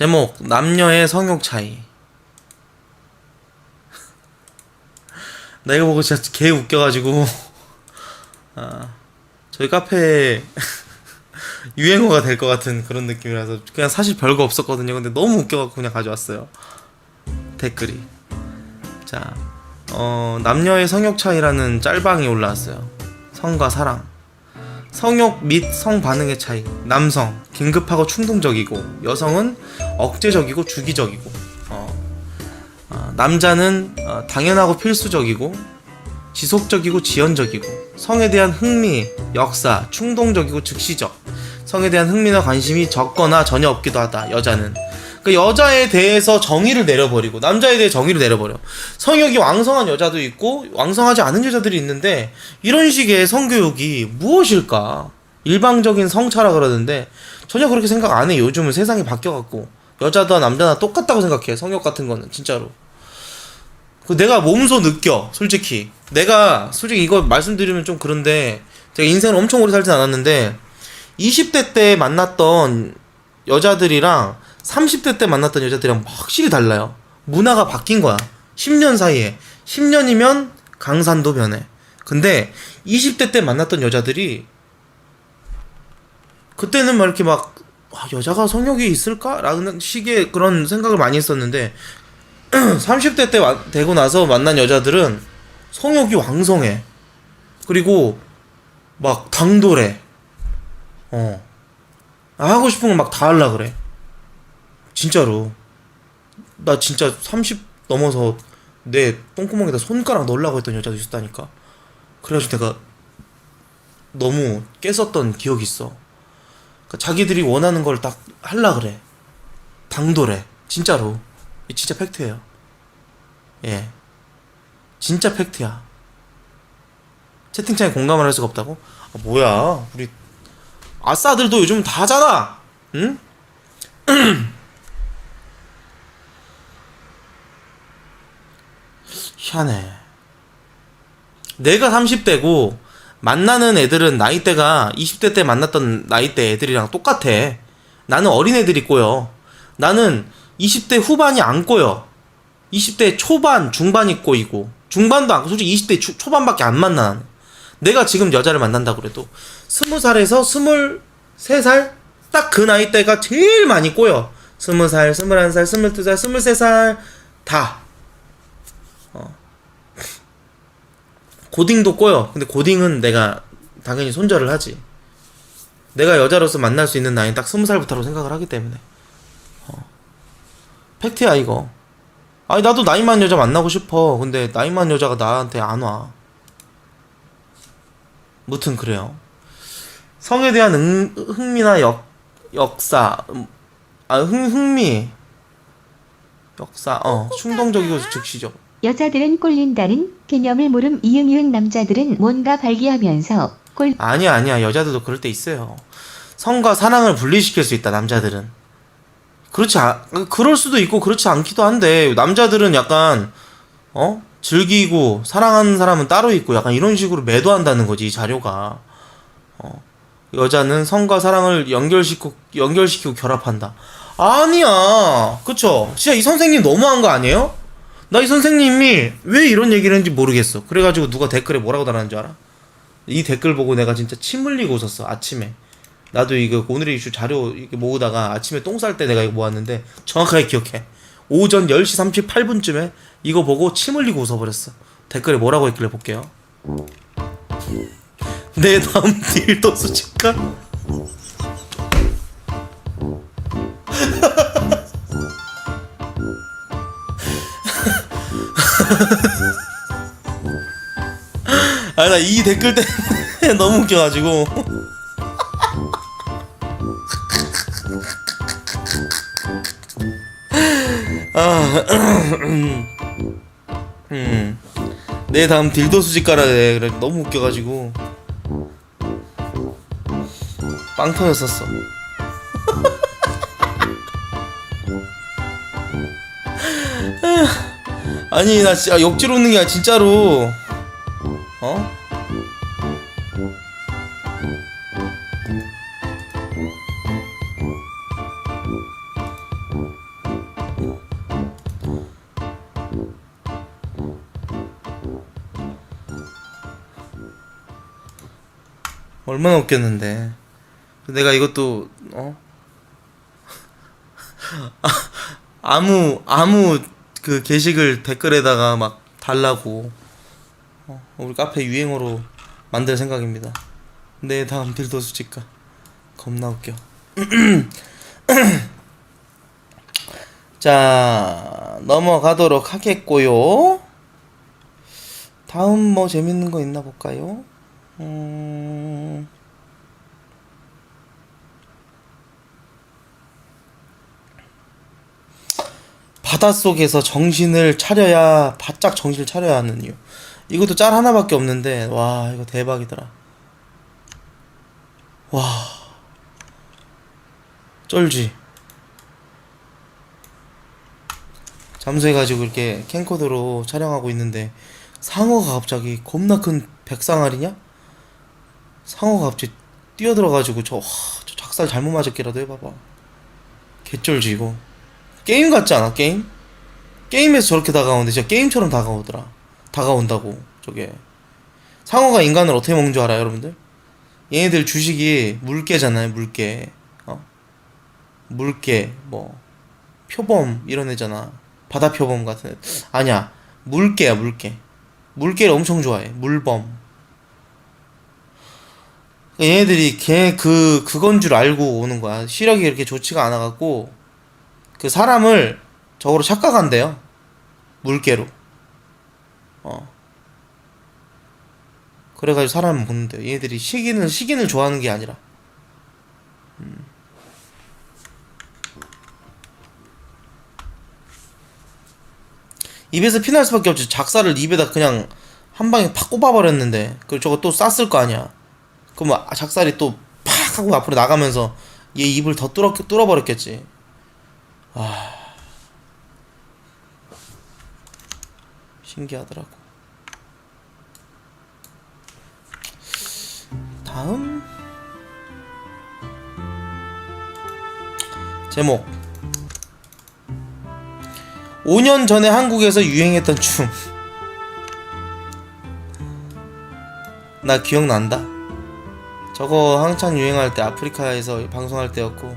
제목 남녀의 성욕 차이. 나 이거 보고 진짜 개 웃겨가지고 아, 저희 카페에 유행어가 될 것 같은 그런 느낌이라서 그냥 사실 별거 없었거든요. 근데 너무 웃겨갖고 그냥 가져왔어요. 댓글이. 자, 어, 남녀의 성욕 차이라는 짤방이 올라왔어요. 성과 사랑. 성욕 및 성 반응의 차이. 남성 긴급하고 충동적이고 여성은 억제적이고 주기적이고. 어. 아, 남자는 어, 당연하고 필수적이고 지속적이고 지연적이고 성에 대한 흥미, 역사, 충동적이고 즉시적. 성에 대한 흥미나 관심이 적거나 전혀 없기도 하다. 여자는. 그 여자에 대해서 정의를 내려버리고 남자에 대해 정의를 내려버려. 성욕이 왕성한 여자도 있고 왕성하지 않은 여자들이 있는데 이런 식의 성교육이 무엇일까? 일방적인 성차라 그러는데 전혀 그렇게 생각 안 해. 요즘은 세상이 바뀌어갖고 여자다 남자나 똑같다고 생각해. 성욕 같은 거는 진짜로. 그 내가 몸소 느껴. 솔직히 내가 솔직히 이거 말씀드리면 좀 그런데 제가 인생을 엄청 오래 살진 않았는데 20대 때 만났던 여자들이랑 30대 때 만났던 여자들이랑 확실히 달라요. 문화가 바뀐 거야. 10년 사이에. 10년이면 강산도 변해. 근데 20대 때 만났던 여자들이 그때는 막 이렇게 막 아, 여자가 성욕이 있을까? 라는 식의 그런 생각을 많이 했었는데 30대 때 와- 되고 나서 만난 여자들은 성욕이 왕성해. 그리고 막 당돌해. 어. 아, 하고 싶은 거막다 할라 그래. 진짜로. 나 진짜 30 넘어서 내 똥구멍에다 손가락 넣으려고 했던 여자도 있었다니까. 그래가지고 내가 너무 깼었던 기억이 있어. 그러니까 자기들이 원하는 걸 딱 할라 그래. 당돌해. 진짜로. 이 진짜 팩트예요. 예. 진짜 팩트야. 채팅창에 공감을 할 수가 없다고? 아, 뭐야. 우리 아싸들도 요즘 다 하잖아. 응? 희한해. 내가 30대고 만나는 애들은 나이대가 20대 때 만났던 나이대 애들이랑 똑같아. 나는 어린 애들이 꼬여. 나는 20대 후반이 안 꼬여. 20대 초반, 중반이 꼬이고 중반도 안 솔직히 20대 초, 초반밖에 안 만나. 내가 지금 여자를 만난다 그래도 20살에서 23살 딱 그 나이대가 제일 많이 꼬여. 20살, 21살, 22살, 23살 다. 어. 고딩도 꼬여. 근데 고딩은 내가 당연히 손절을 하지. 내가 여자로서 만날 수 있는 나이는 딱 20살부터라고 생각을 하기 때문에. 어. 팩트야 이거. 아니 나도 나이 많은 여자 만나고 싶어. 근데 나이 많은 여자가 나한테 안 와. 무튼 그래요. 성에 대한 응, 흥미나 역, 역사, 음, 아 흥, 흥미, 역사, 어 충동적이고 즉시적. 여자들은 꼴린다는 개념을 모름 이응이응 남자들은 뭔가 발기하면서 꼴 아니야 아니야 여자들도 그럴 때 있어요. 성과 사랑을 분리시킬 수 있다 남자들은. 그렇지 아, 그럴 수도 있고 그렇지 않기도 한데 남자들은 약간 어 즐기고 사랑하는 사람은 따로 있고 약간 이런 식으로 매도한다는 거지 이 자료가. 어 여자는 성과 사랑을 연결시키고 연결시키고 결합한다. 아니야 그쵸? 진짜 이 선생님 너무한 거 아니에요? 나 이 선생님이 왜 이런 얘기를 했는지 모르겠어. 그래가지고 누가 댓글에 뭐라고 달하는 줄 알아? 이 댓글 보고 내가 진짜 침 흘리고 웃었어 아침에. 나도 이거 오늘의 이슈 자료 이렇게 모으다가 아침에 똥 쌀 때 내가 이거 모았는데 정확하게 기억해. 오전 10시 38분쯤에 이거 보고 침 흘리고 웃어버렸어. 댓글에 뭐라고 했길래 볼게요. 내 다음 딜도 수집가 아 나 이 댓글 때문에 너무 웃겨가지고. 아, 음. 내 다음 딜도 수집 가라래. 그래 너무 웃겨가지고. 빵 터졌었어 아니 나 진짜 역지로 웃는 게 아니라 진짜로 어? 얼마나 웃겼는데 내가 이것도 어? 아, 아무 아무 그 게시글 댓글에다가 막 달라고 어, 우리 카페 유행어로 만들 생각입니다. 내 다음 딜도스 직가 겁나 웃겨. 자 넘어가도록 하겠고요. 다음 뭐 재밌는 거 있나 볼까요? 음... 바닷속에서 정신을 차려야 바짝 정신을 차려야 하는 이유. 이것도 짤 하나밖에 없는데 와 이거 대박이더라. 와 쩔지. 잠수해가지고 이렇게 캠코더로 촬영하고 있는데 상어가 갑자기 겁나 큰 백상아리냐? 상어가 갑자기 뛰어들어가지고 저, 와, 저 작살 잘못 맞았기라도 해봐봐. 개쩔지 이거. 게임 같지 않아 게임? 게임에서 저렇게 다가오는데 진짜 게임처럼 다가오더라. 다가온다고 저게. 상어가 인간을 어떻게 먹는 줄 알아요 여러분들? 얘네들 주식이 물개잖아요 물개. 어? 물개 뭐. 표범 이런 애잖아. 바다 표범 같은 애. 아니야 물개야 물개. 물개를 엄청 좋아해 물범. 얘네들이 걔 그 그건 줄 알고 오는 거야. 시력이 이렇게 좋지가 않아 갖고 그 사람을 저거로 착각한대요. 물개로. 어. 그래가지고 사람을 보는데요. 얘들이 식인을, 식인을 좋아하는 게 아니라. 음. 입에서 피날 수밖에 없지. 작살을 입에다 그냥 한 방에 팍 꼽아버렸는데. 그리고 저거 또 쌌을 거 아니야. 그럼 작살이 또 팍 하고 앞으로 나가면서 얘 입을 더 뚫어, 뚫어버렸겠지. 아 신기하더라고. 다음 제목 5년 전에 한국에서 유행했던 춤. 나 기억난다. 저거 한창 유행할 때 아프리카에서 방송할 때였고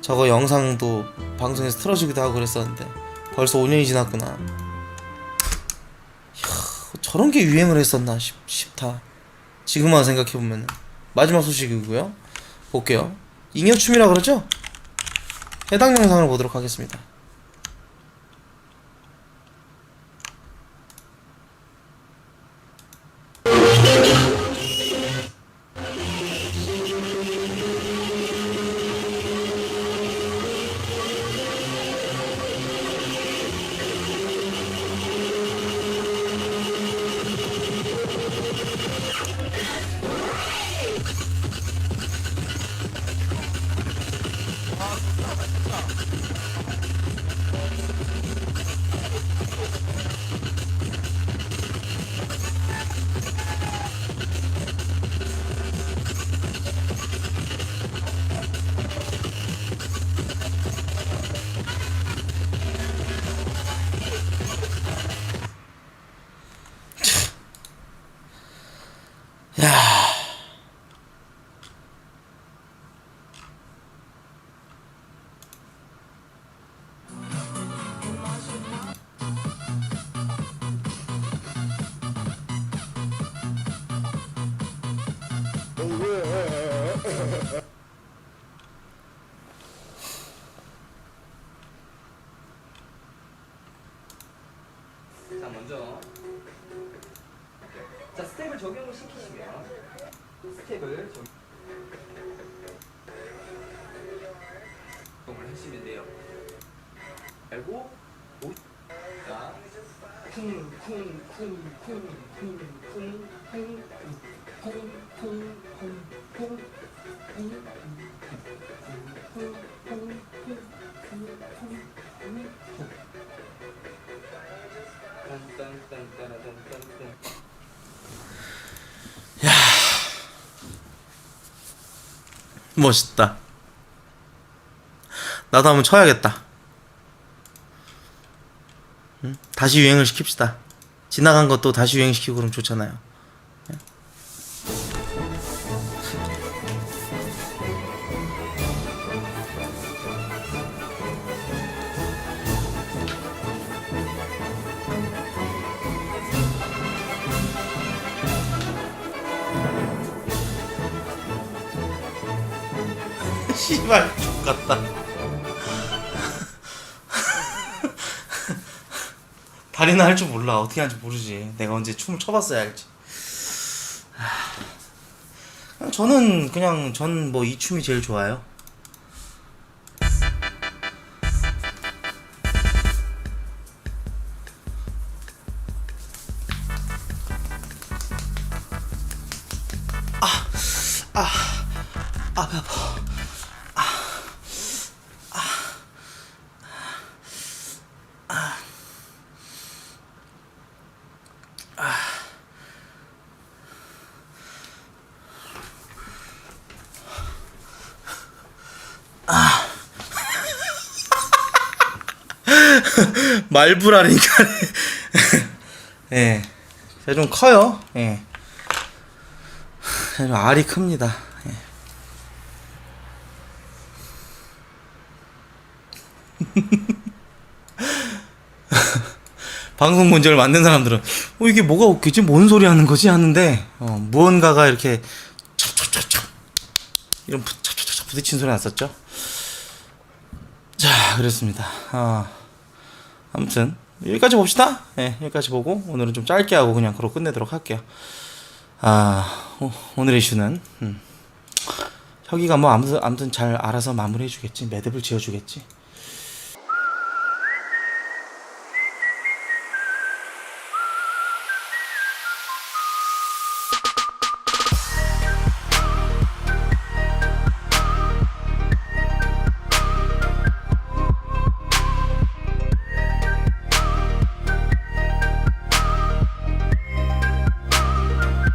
저거 영상도 방송에서 틀어주기도 하고 그랬었는데 벌써 5년이 지났구나. 이야, 저런 게 유행을 했었나 싶, 싶다. 지금 와서 생각해보면 마지막 소식이고요. 볼게요. 잉여춤이라 그러죠? 해당 영상을 보도록 하겠습니다. 야. 자 먼저 자 스텝을 적용을 시키시면 스텝을 적- 적용을 하시면 돼요. 알고 오- 자 쿵쿵쿵쿵쿵쿵쿵 멋있다. 나도 한번 쳐야겠다. 응? 다시 유행을 시킵시다. 지나간 것도 다시 유행시키고 그럼 좋잖아요. 씨발 X같다. 다리나 할 줄 몰라. 어떻게 하는지 모르지. 내가 언제 춤을 춰봤어야 하, 저는 그냥 전 뭐 이 춤이 제일 좋아요 말부라니까. 예. 제가 좀 커요. 예. 좀 알이 큽니다. 예. 방송 문제를 만든 사람들은 어 이게 뭐가 웃기지? 뭔 소리 하는 거지? 하는데 어, 무언가가 이렇게 찹찹찹찹 이런 부- 찹찹찹 부딪힌 소리 났었죠? 자 그렇습니다. 아 아무튼 여기까지 봅시다. 예, 여기까지 보고 오늘은 좀 짧게 하고 그냥 그로 끝내도록 할게요. 아 오, 오늘의 이슈는 음, 혁이가 뭐 아무튼 아무튼 잘 알아서 마무리해 주겠지. 매듭을 지어 주겠지.